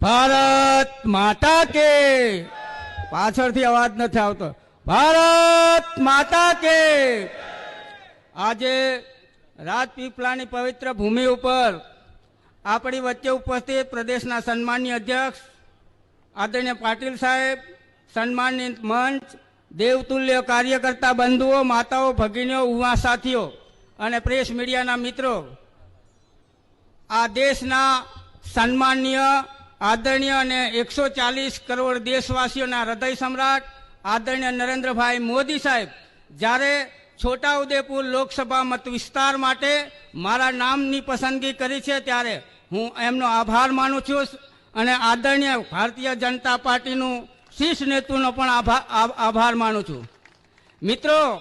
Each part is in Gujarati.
ભારત માતા કે? પાછળથી અવાજ નથી આવતો. ભારત માતા કે? આજે રાજપીપળાની પવિત્ર ભૂમિ ઉપર આપણી વચ્ચે ઉપસ્થિત પ્રદેશના સન્માનીય અધ્યક્ષ આદરણીય પાટીલ સાહેબ સન્માનિત મંચ, દેવતુલ્ય કાર્યકર્તા બંધુઓ, માતાઓ, ભગીનીઓ ઉમા સાથીઓ અને પ્રેસ મીડિયાના મિત્રો, આ દેશના સન્માનીય આદરણીય અને એકસો ચાલીસ કરોડ દેશવાસીઓના હૃદય સમ્રાટ આદરણીય નરેન્દ્રભાઈ મોદી સાહેબ, જ્યારે છોટાઉદેપુર લોકસભા મત વિસ્તાર માટે મારા નામની પસંદગી કરી છે ત્યારે હું એમનો આભાર માનું છું અને આદરણીય ભારતીય જનતા પાર્ટીનું શીર્ષ નેતૃનો પણ આભા- આભાર માનું છું. મિત્રો,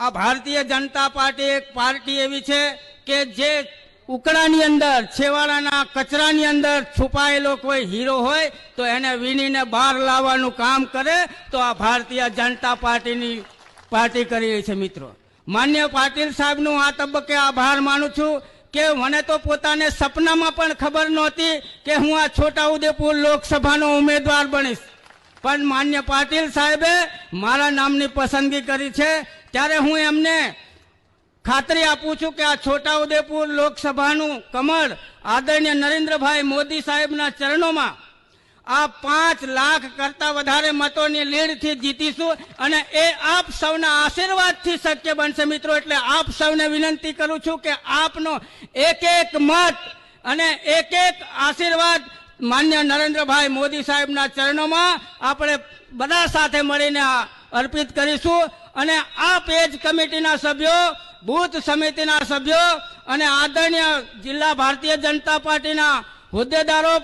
આ ભારતીય જનતા પાર્ટી એક પાર્ટી એવી છે કે જે ઉકળાની અંદર, છેવાડાના કચરાની અંદર છુપાયેલો કોઈ હીરો હોય, તો એને વીણીને બહાર લાવવાનું કામ કરે, તો આ ભારતીય જનતા પાર્ટીની પાર્ટી કરી રહી છે મિત્રો. માન્ય પાટીલ સાહેબનું આ તબક્કે આભાર માનું છું કે મને તો પોતાને સપનામાં પણ ખબર નહોતી કે હું આ છોટાઉદેપુર લોકસભાનો ઉમેદવાર બનીશ. પણ માન્ય પાટીલ સાહેબે મારા નામની પસંદગી કરી છે. ત્યારે હું એમને ખાતરી આપું છું કે આ છોટાઉદેપુર લોકસભાનું કમળ આદરણીય નરેન્દ્રભાઈ મોદી સાહેબના ચરણોમાં આ પાંચ લાખ કરતા વધારે મતોની લીડથી જીતીશું અને એ આપ સૌના આશીર્વાદથી શક્ય બનશે મિત્રો. એટલે આપ સૌને વિનંતી કરું છું કે આપનો એક એક મત અને એક એક આશીર્વાદ માન્ય નરેન્દ્રભાઈ મોદી સાહેબના ચરણોમાં આપણે બધા સાથે મળીને અર્પિત કરીશું. અને આ પેજ કમિટીના સભ્યો બૂથ સમિતિના સભ્યો અને આદરણીય જિલ્લા ભારતીય જનતા પાર્ટીના હોદ્દેદારો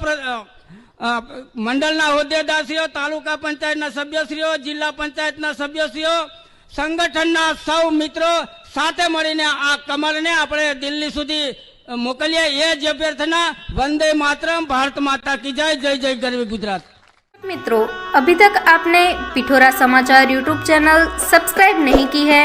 મંડળના હોદ્દેદારશ્રીઓ, તાલુકા પંચાયતના સભ્યશ્રીઓ, જિલ્લા પંચાયતના સભ્યશ્રીઓ, સંગઠનના સૌ મિત્રો સાથે મળીને આ કમરને આપણે દિલ્હી સુધી મોકલીએ. એ જ અભ્યર્થના વંદે માતરમ, ભારત માતા કી જય જય જય ગરવી ગુજરાત. મિત્રો, અભી તક આપને પિઠોરા સમાચાર યુટ્યુબ ચેનલ સબસ્ક્રાઇબ નહીં કી હૈ?